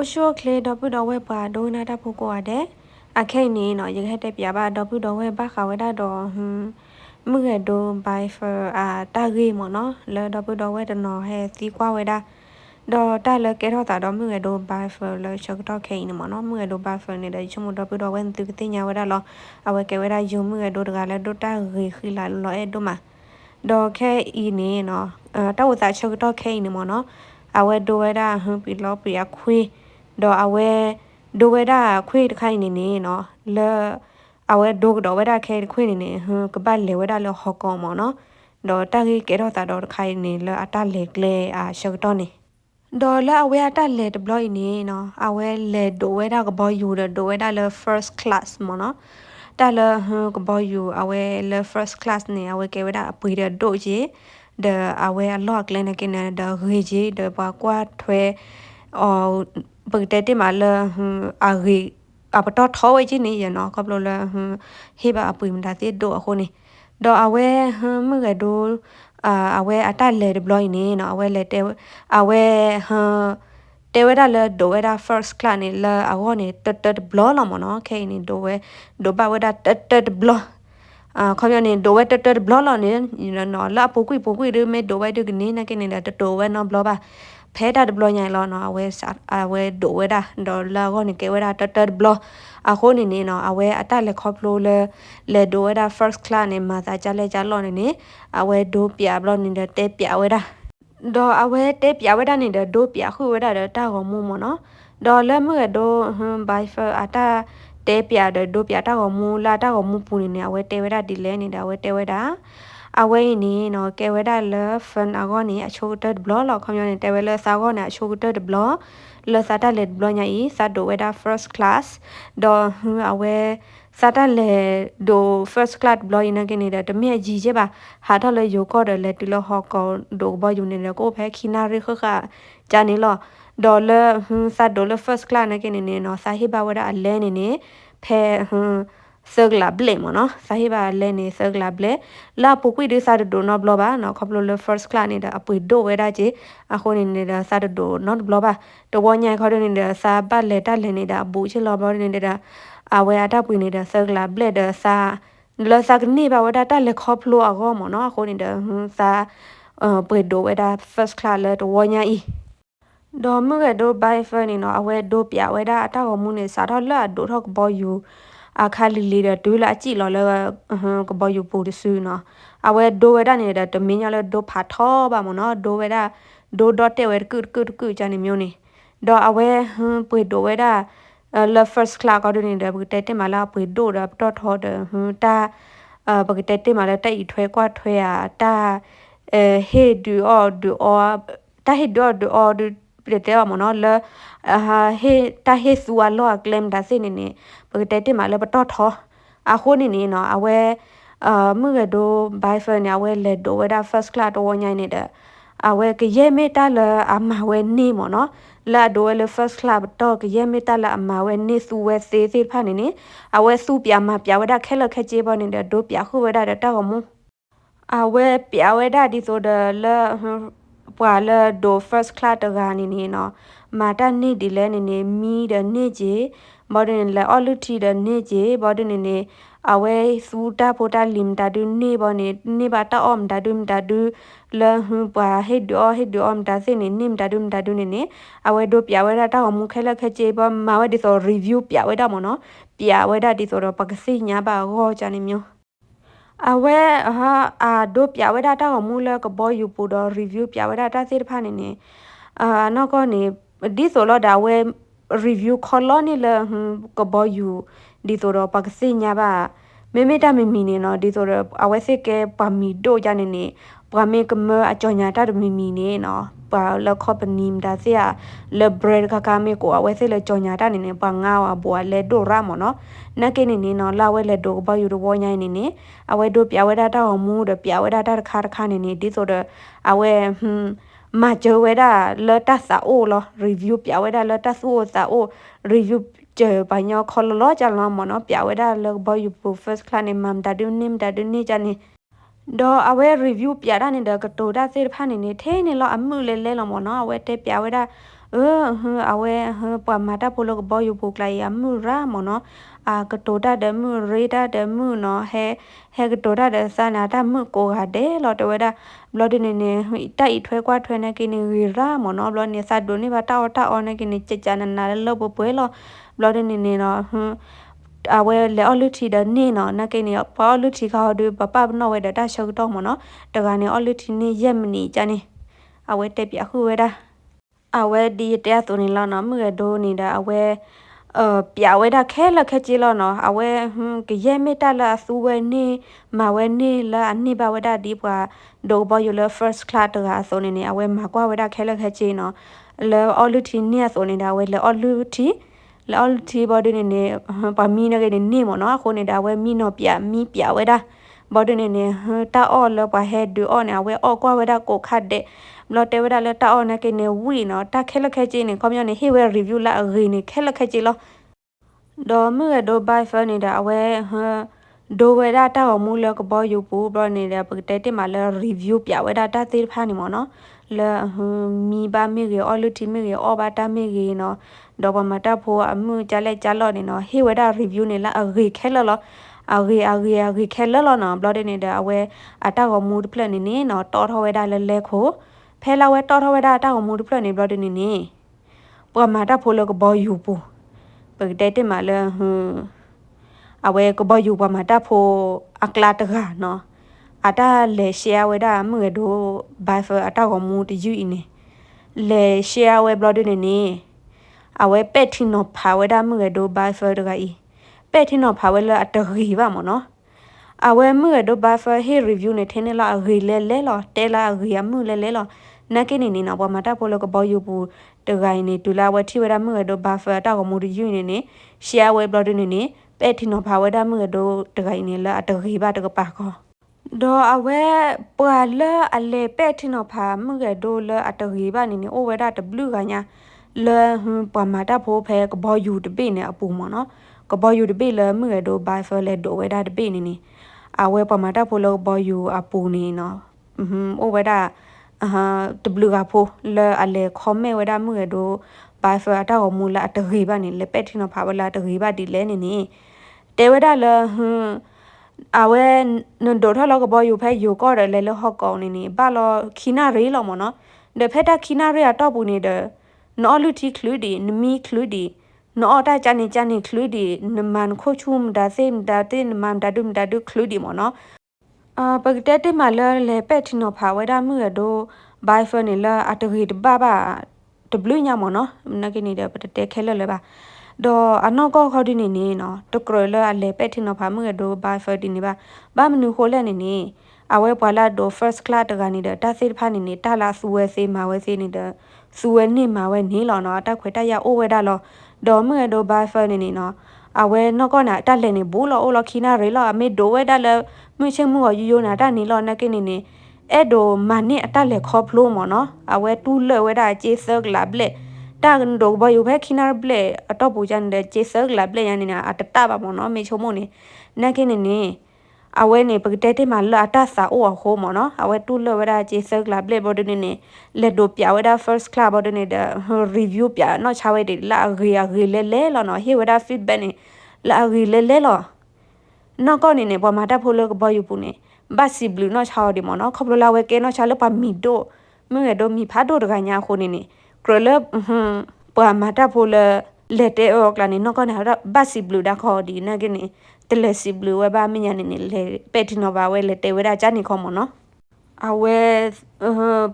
အရှိုကလေတော့ဘူးတော့ဝဲပါဒိုနာတာဖို့ကိုရတဲ့အခိတ်နေနော်ရခဲ့တဲ့ပြပါတော့ဘူးတော့ဝဲပါခါဝဲတာတော့ဟွန်းမှုရဒိုဘိုင်ဖာအာတာဂေမနော်လဲတော့ဘူးတော့ဝဲတနော်ဟဲစီကွာဝဲတာတော့တာလကဲတော့တာတော့မှုရဒိုဘိုင်ဖာလဲချက်တော့ခိတ်နေမနော်မှုရဒိုဘိုင်ဖာနေတယ်ချုံတော့ဘူးတော့ဝဲသူကတင်ညာဝဲတာလောအဝဲကဲဝဲတာယုံမှုရဒိုတကလည်းဒိုတာဂေခိလာလောအဲဒိုမှာတော့ခဲဤနေနော်အဲတော့တာချက်တော့ခိတ်နေမနော်အဝဲဒိုဝဲတာဟွန်းပြီလောပြီအခွေး တော့အဝဲဒိုဝဲတာခွေတခိုင်နေနေနော်လဲအဝဲဒိုတော့ဝဲတာခဲခွေနေနေဟွကပတ်လေဝဲတာလောဟောကောမောနော်တော့တကြီးကဲတော့တာတော့ခိုင်နေလဲအတလေကလေအာရှောက်တော့နေဒေါ်လာအဝဲအတက်လေဒပလော့နေနော်အဝဲလေဒိုဝဲတာကဘောယူဒိုဝဲတာလေ first class မနော်တာလဟကဘောယူအဝဲလေ first class နေအဝဲကဲဝဲတာအပွေတဲ့ဒိုကြီး the aware lock လဲနေကိနေ the ရေကြီး the ဘာကွာထွဲအော် ပကတဲ့တမလာအာဂီအပတော့ထောဝဲကြီးနေရနော်ကပလိုလာဟေးပါအပွေမတာတိတို့အခုနေတော့အဝဲဟမ်မကဒိုအာအဝဲအတက်လေဒဘလိုင်းနေနော်အဝဲလေတဲအဝဲဟမ်တဲဝဲဒါလေဒိုဝဲဒါ first class နေလာအဝနေတတဘလောလမနော်ခဲနေဒိုဝဲဒိုဘဝဲဒါတတဘလောအာခေါမျနေဒိုဝဲတတဘလောလနေနော်လာပိုကွိပိုကွိရမဲဒိုဝဲဒကနေနကနေဒါတတိုဝဲနော်ဘလောပါ ဖဲတာဒဘလောညိုင်လောနော်အဝဲအဝဲဒိုဝဲတာဒေါ်လာကိုနေကေဝဲတာတတဘလောအခုနေနေနော်အဝဲအတက်လက်ခေါပလိုလေလေဒိုဝဲတာ first class နေမှာသာကြလဲကြလောနေနေအဝဲဒိုပြဘလောနေတဲ့တဲပြဝဲတာဒေါ်အဝဲတဲပြဝဲတာနေတဲ့ဒိုပြခုဝဲတာတာကောမှုမနော်ဒေါ်လက်มื่อဒိုဟမ်ဘိုင်ဖာအတာတဲပြတဲ့ဒိုပြတာကောမူလာတာကောမူပူနေနေအဝဲတဲဝဲတာဒီလဲနေတာဝဲတဲဝဲတာ အဝဲနေနော်ကဲဝဲတာလဖန်အကောနေအချိုတက်ဘလောလောက်ခေါမျောနေတဲဝဲလစာကောနေအချိုတက်ဘလောလစာတလက်ဘလောညာဤစာဒိုဝဲတာ first class ဒေါ်အဝဲစာတလေဒို first class ဘလောရင်ကနေတယ်တမြက်ကြီးချက်ပါဟာတော့လေယိုကောတယ်လေတူလဟောကောဒိုဘောယူနေတယ်ကိုဖဲခိနာရခခဂျာနေလောဒေါ်လာစာဒေါ်လာ first class နေကနေနေနော်စာဟိဘဝဒအလဲနေနေဖဲဟွန်း ဆဂလာဘလေမနော်စာဟိဘာလဲနေဆဂလာဘလေလာပူကွီဒီစာဒိုနော်ဘလဘာနော်ခပလိုလ first class နေတာအပွေဒိုဝဲတာကြီးအခုနေနေတာစာဒိုနော်ဘလဘာတဝညိုင်ခေါ်နေတာစာပတ်လက်တက်လနေတာအပူချီလောဘနေတာအဝဲအတာပွေနေတာဆဂလာဘလေဒစာလစာကနေဘာဝဒတာလက်ခေါပလိုအကောမနော်အခုနေတာစာအပွေဒိုဝဲတာ first class လဲတဝညိုင်ဒေါ်မကဒိုဘိုင်ဖနီနော်အဝဲဒိုပြဝဲတာအတောက်မှုနေစာတော့လက်ဒိုထောက်ဘောယူ အခါလီလီတဲ့ဒွေးလာကြည့်လောလဲကဘောယူပူတဆူနော်အဝဲဒိုဝဲတာနေတဲ့တမင်းရလဲဒိုဖာထောပါမနော်ဒိုဝဲတာဒိုဒေါ်တဲဝဲကုကုကုချာနေမျိုးနေဒေါ်အဝဲဟမ်ပွေဒိုဝဲတာလ first class ကောဒနေတဲ့ဘတဲတဲမလာပွေဒိုတော့တော့ထောတဲ့ဟမ်တာအဘကတဲတဲမလာတိုက်ထွဲကွာထွဲอ่ะတာအဲဟေဒူအော်ဒူအော်တာဟေဒူအော်ဒူအော်ဒူ ပြတဲ့မနော်လဟာဟေတာဟေဆူအလောကလမ်ဒါစနေနေပကတဲ့တမလဘတော်ထောအခုနေနေနော်အဝဲအာမှုကဒိုဘိုင်ဖန်ရဝဲလက်ဒိုဝဲဒါ first class တော့ညိုင်းနေတဲ့အဝဲကရဲမေတာလအမဝဲနေမနော်လာဒိုဝဲလ first class တော့ကရဲမေတာလအမဝဲနေစုဝဲစေးစေးဖာနေနေအဝဲစုပြမပြဝဲဒါခဲလခဲချေပေါ်နေတဲ့ဒိုပြခုဝဲဒါတောက်မှုအဝဲပြဝဲဒါဒီဆိုဒလ ပွာလဒို first class တကနေနေနော်မာတာနေဒီလဲနေနေမီးတဲ့နေကြီးဘော်ဒင်လဲအော်လူတီတဲ့နေကြီးဘော်ဒင်နေနေအဝဲစူတာဖိုတာလင်တာဒူနေဘောနေနေဘာတာအုံဒါဒူမဒါဒူလဟွပွာဟေဒိုဟေဒိုအုံဒါစနေနိမဒါဒူမဒါဒူနေနေအဝဲဒိုပြဝဲတာတာမူခဲလက်ခဲချေဘောမာဝဲဒီဆို review ပြဝဲတာမနော်ပြဝဲတာဒီဆိုတော့ပကစီညာပါဟောချာနေမျိုး အဝဲဟာအာဒိုပြဝဲတာတာမူလကဘောယူပူတော့ review ပြဝဲတာတာစေတဖာနေနေအာနော်ကောနေဒီဆိုတော့ဒါဝဲ review ခေါ်လို့နေလဟမ်ကဘောယူဒီဆိုတော့ပါကစညာပါမေမေတာမီမီနေနော်ဒီဆိုတော့အဝဲစစ်ကဲပါမီတို့ကြနေနေပါမေကမအကြောညာတာမီမီနေနော် ပါလခေါပနီမ်ဒါစီယာလဘရကကမေကိုအဝဲစစ်လေကြောညာတာနေနေပါငါဝဘောလေဒိုရမနော်နကေနေနေနော်လာဝဲလေဒိုဘယူဒဘောညိုင်းနေနေအဝဲတို့ပြဝဲတာတောင်းမူဒပြဝဲတာတခါတခါနေနေဒီဆိုတော့အဝဲဟမ်มาเจอเวดาเลตัสโอลอรีวิวပြဝဲတာเลตัสโอစာโอรีวิวเจอปญอคอลลอจัลมเนาะပြဝဲတာเลบอยู่ first class နေမမ်ဒါဒူနိမ်ဒါဒူနိจานี่ ဒေါ်အဝဲ review ပြတာနေတော့ကတိုဒါစေဖာနေနေထဲနေလောအမှုလေလဲလောမောနော်အဝဲတဲပြဝဲတာအဟအဝဲဟပမာတာပိုလကဘောယူပုကလိုက်အမှုရာမောနော်အာကတိုဒါဒမှုရေဒါဒမှုနော်ဟဲဟဲကတိုဒါဒစနာတာမှုကိုဟာတဲလောတဝဲတာဘလော့ဒနေနေဟိတိုက်ထွဲကွာထွဲနေကိနေရာမောနော်ဘလော့နေစဒိုနေဘာတာအော်တာအော်နေကိနေချက်ချာနာနာလောပပွဲလောဘလော့ဒနေနေနော်ဟွ အဝဲလေအလူတီဒနေနော်နကိနေပေါ်လူတီခေါ်ဒူပပပနော်ဝဲဒတာရှောက်တော့မနော်တကနေအလူတီနေရက်မနီကြနေအဝဲတက်ပြအခုဝဲတာအဝဲဒီတဲ့သူနေလောက်နော်မြဲဒိုးနေတာအဝဲအပြဝဲတာခဲလခက်ကြီးလောနော်အဝဲဟင်းကရဲမေတလာစူဝဲနေမဝဲနေလာအနိဘဝဒဒီပွာဒိုဘောယူလာ first class တကဆိုနေနေအဝဲမကွာဝဲတာခဲလခက်ကြီးနော်လော်အော်လူတီနေဆိုနေတာဝဲလော်အော်လူတီ လော်တီဘော်ဒီနေနေပါမီနကနေနေမနော်ခုနေတာဝဲမီနော်ပြမီပြဝဲတာဘော်ဒီနေနေတာအော်လပါဟက်ဒူအော်နေဝဲအော်ကွာဝဲတာကိုခတ်တဲ့ဘလော်တဲဝဲတာလဲတာအော်နေကနေဝီနော်တာခဲလက်ခဲချင်းနေကွန်မြူနီဟေဝဲရီဗျူလာအဂီနေခဲလက်ခဲချင်းလောဒေါ်မြဲဒေါ်ဘိုင်ဖာနေတာအဝဲဟမ်ဒိုဝဲတာတာမူလကဘောယူပူဘလောနေတဲ့ပကတဲ့တိမလဲ review ပြဝဲတာတာသေးဖာနေမနော် လဲမီဘာမီရေအော်လူတီမီရေအော်ဘာတာမီရေနော်ဒေါ်ဘမတာဖိုအမှုကြလဲကြလော့နေနော်ဟေဝဲတာ review နေလားအဂေခဲလော်လော်အဂေအဂေအဂေခဲလော်လော်နော်ဘလော့နေတဲ့အဝဲအတာကမူဒပလက်နေနေနော်တော်ထော်ဝဲတာလဲလဲခိုဖဲလာဝဲတော်ထော်ဝဲတာအတာကမူဒပလက်နေဘလော့နေနေပဝမတာဖိုလောကဘောယူပူပကတဲ့တိမလဲဟွန်းအဝဲကဘောယူပမတာဖိုအကလာတကနော် အတာလေရှယ်ဝဲတာမြဲဒိုဘိုင်ဖာအတာကမူတယူအင်းလေရှယ်ဝဲဘလော့နေနေအဝဲပက်ထီနိုဖာဝဲဒါမြဲဒိုဘိုင်ဖာတကဤပက်ထီနိုဖာဝဲလအတရီပါမနော်အဝဲမြဲဒိုဘိုင်ဖာဟေရီဗျူးနေထင်းနေလာရီလဲလဲလောတဲလာရီယမှုလဲလဲလောနကိနေနေနော်ဘမတာပိုလကဘောယူပူတဂိုင်းနေဒူလာဝဲထီဝဲဒါမြဲဒိုဘိုင်ဖာတာကမူဒီယူနေနေရှယ်ဝဲဘလော့ဒနေနေပက်ထီနိုဖာဝဲဒါမြဲဒိုတဂိုင်းနေလာအတရီပါတကပါခေါ ဒေါ်အဝဲပွာလအလေပက်ထီနိုဖာမြဲဒိုလအတရီပါနေနေအိုဝဲဒါတဘလူးကညာလဲဟွပမာတာဖိုးဖဲကဘောယူတပိနေအပူမနော်ကဘောယူတပိလဲမြဲဒိုဘိုင်ဖလဲဒိုဝဲတာတပိနေနေအဝဲပမာတာဖိုးလောဘောယူအပူနေနော်ဟွန်းအိုဝဲတာအဟာတဘလူကဖိုးလဲအလေခေါမဲဝဲတာမြဲဒိုဘိုင်ဖအတာကိုမူလာတဂီပါနေလဲပက်ထီနော်ဖာဝလာတဂီပါဒီလဲနေနေတဲဝဲတာလဲဟွန်း အဝဲနွန်ဒိုထလောကဘောယူဖဲယူကောတယ်လဲလဟော့ကောင်းနေနေဘာလောခီနာရေးလောမနော်ဒဖက်တာခီနာရေးအတော့ပူနေတယ်နော်လူတီခလူဒီနမီခလူဒီနော်တာချာနေချာနေခလူဒီနမန်ခိုချုံဒါစေမ်ဒါတင်မန်ဒါဒုမ်ဒါဒုခလူဒီမနော်အာပကတက်တမလလေပက်တီနိုဖာဝဲဒါမှုရဒိုဘိုင်ဖာနေလာအတဂီတဘာဘာတဘလူညမနော်နကိနေတဲ့ပတတဲခဲလလေပါ ဒေါ်အနောကောခေါဒီနေနေနော်တကရလအလေပက်တီနိုဖာမှုရဒိုဘိုင်ဖာဒီနေပါဘာမနူခိုလဲနေနေအဝဲပွာလာဒို first class တကနေတတာစေဖာနေနေတာလာစူဝဲစေမာဝဲစေနေတဲ့စူဝဲနေမာဝဲနေလောနော်တက်ခွေတက်ရအိုဝဲတာလောဒေါ်မဲဒိုဘိုင်ဖာနေနေနော်အဝဲနော့ကောနာတက်လဲနေဘူးလောအိုလောခီနာရေလောအမေဒိုဝဲတက်လဲမြင့်ချင်းမှုကယူယူနာတက်နေလောနကိနေနေအဲ့ဒိုမနစ်အတက်လဲခေါဖလို့မနော်အဝဲတူးလဲဝဲတာကျေဆက်ကလာဘလက် တာကန်ဒိုဘယူဘဲခီနာဘလက်အတော့ပူချန်တဲ့ကျေဆက်ကလာဘလက်ရနေနာအတတပါမနော်မေချုံမနေနကိနေနေအဝဲနေပကတဲ့တဲ့မှာလာတာစာအိုဟိုမနော်အဝဲတူလဝဒါဂျေဆက်ကလာဘလေဘော်ဒနေနေလက်ဒိုပြဝဒါ first club ဘော်ဒနေဒါ review ပြနော်ချဝဲတဲ့လာရီရီလဲလဲလောနော်ဟေဝဒါ feedback နေလာရီလဲလဲလောနော်ကောနေနေပေါ်မှာတက်ဖို့လို့ဘောယူပူနေဘတ်စီဘလူးနော်ချော်ဒီမနော်ခပလလာဝဲကဲနော်ချလပမီဒိုမြဲဒိုမီဖာဒိုတကညာခုနေနေ ကရလဟွန်းပေါ်မှာတက်ဖို့လဲလက်တဲ့အော်ကလာနေနော်ကောနေဘတ်စီဘလူးဒါခေါ်ဒီနကနေတလက်စီဘလူးဝဲဘာမညာနေနေလေပက်တီနိုဘာဝဲလေတေဝဲဒါချာနေခေါမနော်အဝဲ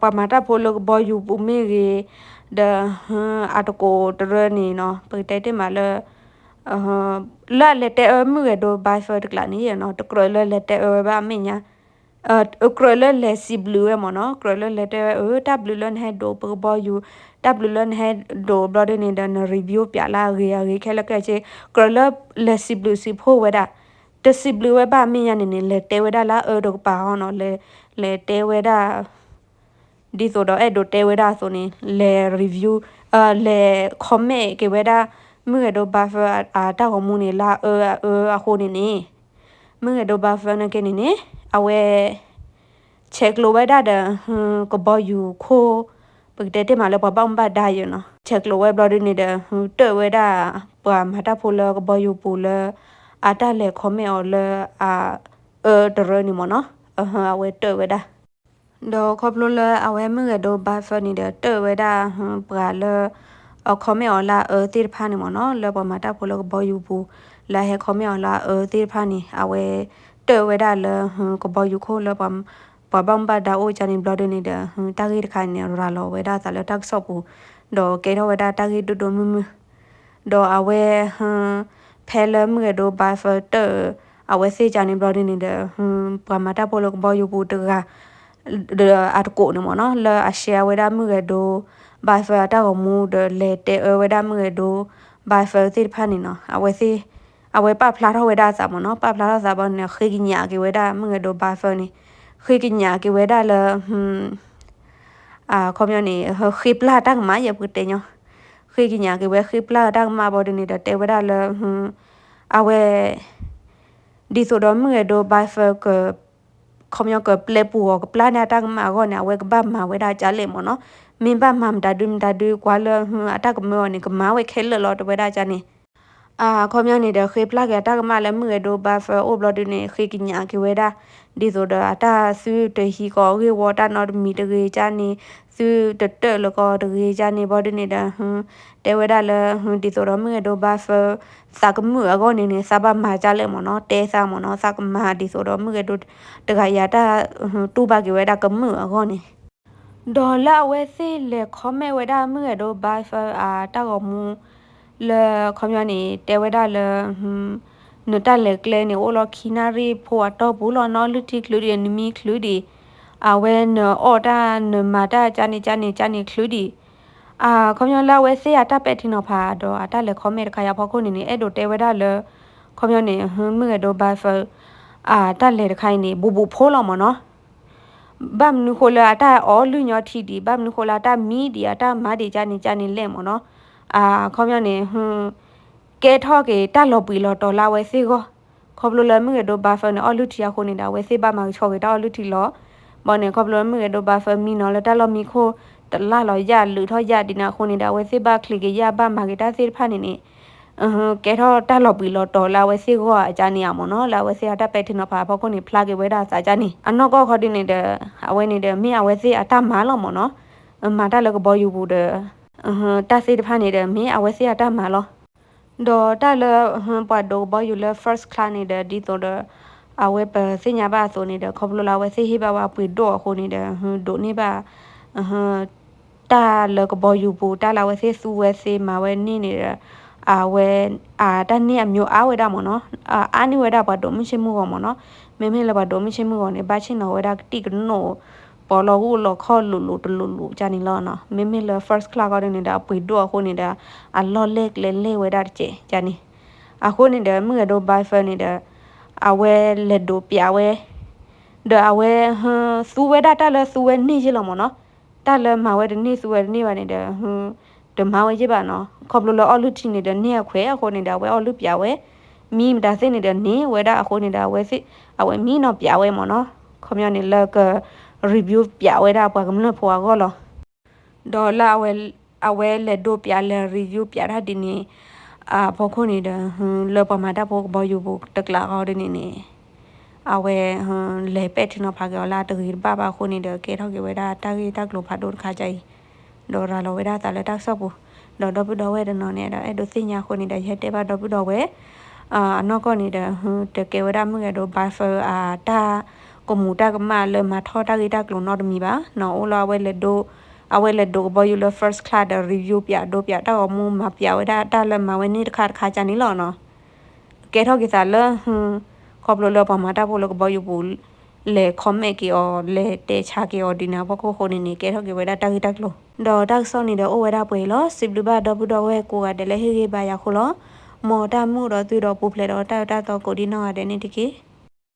ပမာတာဖိုလောဘောယူပူမေရီဒအတကိုတရနေနော်ပတဲတဲမှာလဲအလာလက်တဲအမှုရဒိုဘိုင်ဖတ်ကလာနေရနော်တကရလဲလက်တဲဘာမညာ အကရလဲလက်စီဘလူးရမနော်ကရလဲလက်တဲအတဘလူးလန်ဟက်ဒိုပဘောယူတဘလူးလန်ဟက်ဒိုဘလဒနေဒန်ရီဗျူးပြလာရေရေခဲလကချေကရလဲလက်စီဘလူးစီဖိုဝဲတာတစီဘလူးဝဲပါမင်းရနေနေလေတဲဝဲတာလာအော်ဒိုပါဟောနော်လေလေတဲဝဲတာဒီဆိုတော့အဲ့ဒိုတဲဝဲတာဆိုနေလေ review အာလေ comment ကေဝဲတာမြဲတော့ဘာဖာအာတာကမှုနေလာအော်အော်အခုနေနေမြဲတော့ဘာဖာနေကနေနေ အဝဲ check လိုဝဲတာတဲ့ကဘောယူခိုပကတဲ့တဲ့မှာလည်းပပအောင်ပါဒါရနော်ချက်လိုဝဲဘလော်ဒီနေတဲ့ဟူတဲဝဲတာပွာမတာဖိုလကဘယူပူလအာတာလေခမေအော်လအာအဲဒရနီမနော်အဟာဝဲတဲဝဲတာဒေါ်ခပလိုလအဝဲမငယ်တော့ဘာဖနေတဲ့တဲဝဲတာဟမ်ပရာလအခမေအော်လာအဲတိဖာနီမနော်လေပမတာဖိုလကဘယူပူလာဟဲခမေအော်လာအဲတိဖာနီအဝဲ တဲဝဲတာလဟမ်ကဘယူခိုလပမ်ပဘမ်ဘာဒါအိုချန်ဘလော်ဒနေတဲ့တာဂီတခိုင်နေရာလောဝဲတာဆာလတက်ဆော့ပူဒေါ်ကေတော့ဝဲတာတာဂီတူတူမမဒေါ်အဝဲဟမ်ဖဲလမ်ငယ်တော့ဘာဖတာအဝဲစေချန်ဘလော်ဒနေတဲ့ဟမ်ပမတာဖိုလကဘယူပူတကအတကိုနမနော်လာအရှယ်ဝဲတာမှုကဒိုဘိုင်ဖာတာကမူဒလေတေဝဲတာမှုကဒိုဘိုင်ဖာတိဖာနီနော်အဝဲစီ အဝဲပဖလာတော့ဝဲတာစာမနော်ပဖလာတော့စာဘောနေခေကညာကေဝဲတာမှုကဒိုဘိုင်ဖာနီခေကညာကေဝဲတာလဟွန်းအာကွန်မြူနီခေပလာတကမရပုတေညခေကညာကေဝဲခေပလာတကမဘောဒနေတာတေဝဲတာလဟွန်းအဝဲဒီဆိုတော့မှုကဒိုဘိုင်ဖာကခမယကပလက်ပူကပလာနာတကမာကောနာဝဲကဘမာဝဲဒါကြလေမနော်မင်ဘမမ်ဒါဒွမ်ဒါဒူကွာလအတကမောနေကမာဝဲခဲလလောတဝဲဒါကြနေ အာခမယနေတဲ့ခေပလာကတကမာလည်းမှုရဒိုဘာဖအိုဘလဒနေခေကညာကဝဲဒါဒီဆိုတော့အတာဆူတဟီကောဝေဝတာနော်မီတကေကြနေဆူတတလကောတကေကြနေဘောဒနေတာဟွန်းတဲဝဲဒါလဟွန်းဒီဆိုတော့မှုရဒိုဘာဖစာကမှုအကောနေနေစဘာမာကြလဲမနော်တဲစာမနော်စာကမာဒီဆိုတော့မှုရဒိုတကရတာတူပါကေဝဲဒါကမှုအကောနေဒေါ်လာဝဲစေလေခမဲဝဲဒါမှုရဒိုဘာဖအာတာကောမူ လေခမယနေတဲဝဲဒါလေဟွန်းနတလေကလဲနေဝလခိနာရီဖိုအတော့ဘူးလောနော်လူတိကလူဒီနီမီကလူဒီအဝဲနော်အော်တာနမတာဂျာနေဂျာနေဂျာနေကလူဒီအာခေါမျောလာဝဲဆေးရတပ်ပဲထင်းတော့ဖာတော့အတက်လေခေါမဲတခါရဖောက်ခုနေနေအဲ့တို့တဲဝဲတာလေခေါမျောနေဟမ်မြတော့ဘိုင်ဖအာတက်လေတခိုင်းနေဘူဘူဖိုးလောမနော်ဘမ်နုခိုလာတာအော်လူညောထီဒီဘမ်နုခိုလာတာမီဒီအတာမာဒီဂျာနေဂျာနေလဲမနော် အာခေါမျောနေဟမ်ကဲထော့ကေတက်လော်ပီလော်တော်လာဝဲစေကိုခေါပလိုလမြေတော့ဘာဖန်အော်လူတီယာခိုနေတာဝဲစေပါမှာချော်ကေတော့လူတီလောမော်နေခေါပလိုမြေတော့ဘာဖန်မီနော်လက်တက်လော်မီခိုတလာလော်ရလူထော့ရဒီနာခိုနေတာဝဲစေပါခလီကေရပါမှာကေတာစေဖာနေနေအဟကဲတော့တက်လော်ပီလော်တော်လာဝဲစေကိုအကြနေရမနော်လာဝဲစေအတက်ပဲထင်တော့ဖာဘောကုနေဖလာကေဝဲတာစာကြနေအနော့ကောခေါ်တင်နေတဲ့အဝဲနေတဲ့မြအဝဲစေအတမားလော်မနော်မာတာလကဘောယူဘူးတဲ့ အဟတဆေတဖာနေတဲ့မြအဝဲစေအတမားလော်ဒေါ်တာလဟန်ပွားဒိုဘယူလ first class နေတဲ့ဒီတော့အဝဲပစညာပါဆိုနေတဲ့ခေါပလိုလာဝဲစေဟိပါဝပွေတော့ခုနေတဲ့ဟန်ဒိုနေပါဟန်တာလကဘယူပူတာလာဝဲစေစူဝဲစေမဝဲနေနေတဲ့အာဝဲအာတနေ့အမျိုးအားဝဲတာမနော်အာအာနိဝဲတာပါတော့မရှိမှုကောမနော်မေမေလည်းပါတော့မရှိမှုကောနေဘာချင်းတော့ဝဲတာတိကနို ပေါ်လောကိုလောခေါ်လူလူတလူလူဂျာနီလောနော်မေမေလ first class ကနေတာပွေတော့ခုနေတာအလောလက်လေလေဝဲတာချေဂျာနီအခုနေတာမြရတော့ဘိုင်ဖန်နေတာအဝဲလက်တို့ပြဝဲဒါအဝဲဟမ်စူဝဲတာတလဲစူဝဲနေချလောမနော်တလဲမဝဲတနေစူဝဲနေပါနေတဲ့ဟမ်ဒမဝဲကြပါနော်ခေါပလိုလောအလူတီနေတဲ့နေခွဲအခုနေတာဝဲအလူပြဝဲမီမဒါစနေတဲ့နေဝဲတာအခုနေတာဝဲစစ်အဝဲမီနော်ပြဝဲမနော်ခေါမြနေလက review ပြဝဲတာပွားကမလို့ဖွာကောလောဒေါ်လာဝဲအဝဲလက်တို့ပြလဲ review ပြတာဒီနေအာဘောခုနေတဲ့ဟွန်းလောပမာတာဘောဘောယူဘောတကလာကောဒီနေနေအဝဲဟွန်းလေပက်ထနော်ဖာကောလာတဂီဘာဘာခုနေတဲ့ကေထောက်ကေဝဲတာတာဂီတက်လို့ဖာတို့ခါကြိုင်ဒေါ်ရာလောဝဲတာတလည်းတက်ဆော့ဘူးဒေါ်တော့ဘူးတော့ဝဲတနော်နေတာအဲ့တို့စညာခုနေတဲ့ရက်တဲ့ဘာတော့ဘူးတော့ဝဲအာအနော့ကောနေတဲ့ဟွန်းတကေဝဲတာမှုရတော့ဘာဖာအာတာ ကိုမူတာကမလမထောတာဂီတာကလုံးတော့မီပါနော်အိုလာဝဲလက်ဒိုအဝဲလက်ဒိုဘောယူလ first class တဲ့ review ပြဒိုပြတော့မူမပြဝဲတာတာလမဝဲနေတခါတခါချာနေလောနော်ကဲထောက်ကိစားလဟွန်းခေါပလိုလပမာတာပိုလကဘောယူပူလေခမဲကီအော်လေတေချာကီအော်ဒီနာဘခိုခိုနေနေကဲထောက်ကဝဲတာတာဂီတာကလုံးဒေါ်တက်ဆော့နေတဲ့အိုဝဲတာပွေလောစစ်ဘလူဘာဒဘဒဝဲကိုကတလေဟေဟေဘာရခုလောမော်တာမှုတော့သူတော့ပူဖလေတော့တာတာတော့ကိုဒီနော်ရတဲ့နေတကီ